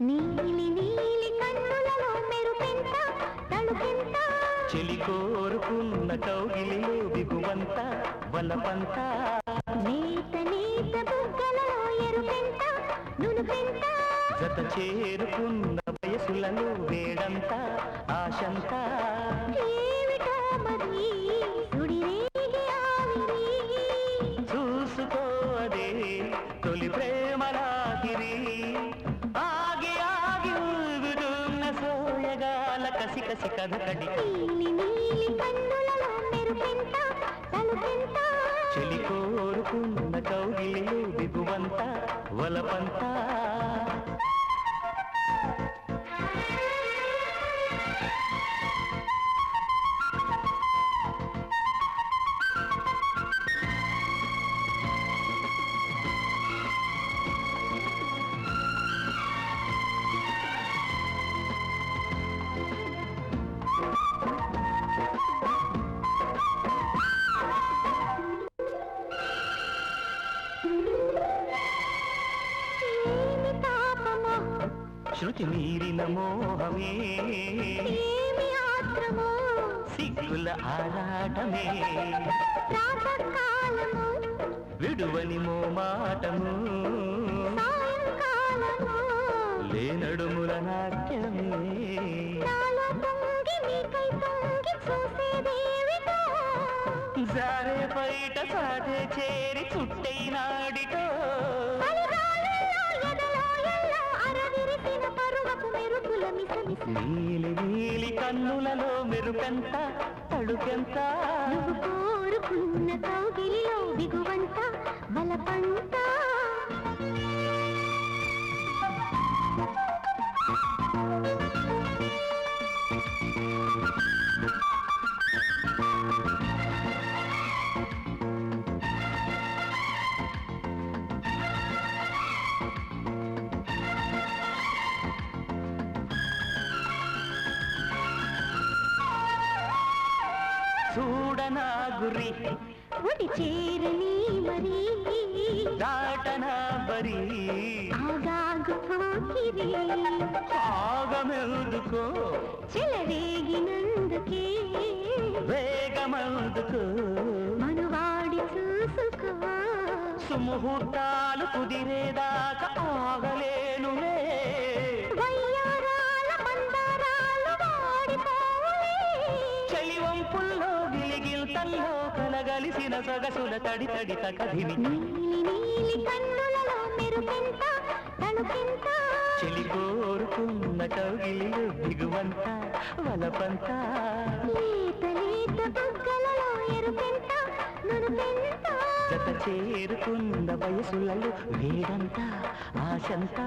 నీలి నీలి కన్నులలో మెరుపెంత తణుకెంత చెలి కోరుకున్న కౌగిలిలో దిగువంత వలపంత నీత నీత బుగ్గలలో ఎరుపెంత నునుపెంత? జత చేరుకున్న వయసులలో వేడంత ఆశంత. ఏమిటో మరి సుడిరేగి ఆవిరి చూసుకోదే తొలి ప్రేమలాగిరి కసి కథకడి చెలి కోరుకున్న కౌగిలిలో బిగువంత వలపంత శృతి మీరిన మోహమే. సిగ్గుల ఆరాటమే. విడువని మో మాటము. లేనడుముల నాట్యమే. జారే బయట సాటే చేరి చుట్టైనాడిటో నీలి నీలి కన్నులలో మెరుపెంత తడుకెంత నువ్వు కోరుకున్న కౌగిలిలో దిగువంత బలపంత. గురి ఒడి చేరని మరి. దాటనా బరి ఆగాగు పోకిరి ఆగమెదుకో చెలరేగినందుకే. వేగమందుకో మనువాడి చూసుకో. సుముహూర్తాలు కుదిరేదాకా ఆగలేనులే కలగలిసిన సొగసుల తడి తడి తకధిని చెలి కోరుకున్న కౌగిలిలో దిగువంత వలపంత జత చేరుకున్న వయసులలో వేడంత ఆశంత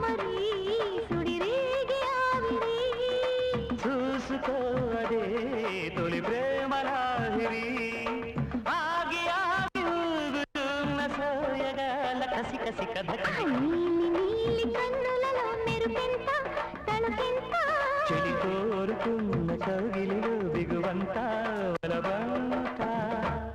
మరి సుడిరేగి ఆవిరి ప్రేమలాహిరి ఆగి ఆగి ఊగుతున్న సోయగాల కసి కసి కథ నీలి నీలి కన్నులలో మెరుపెంత చెలి కోరుకున్న కౌగిలిలో దిగువంతా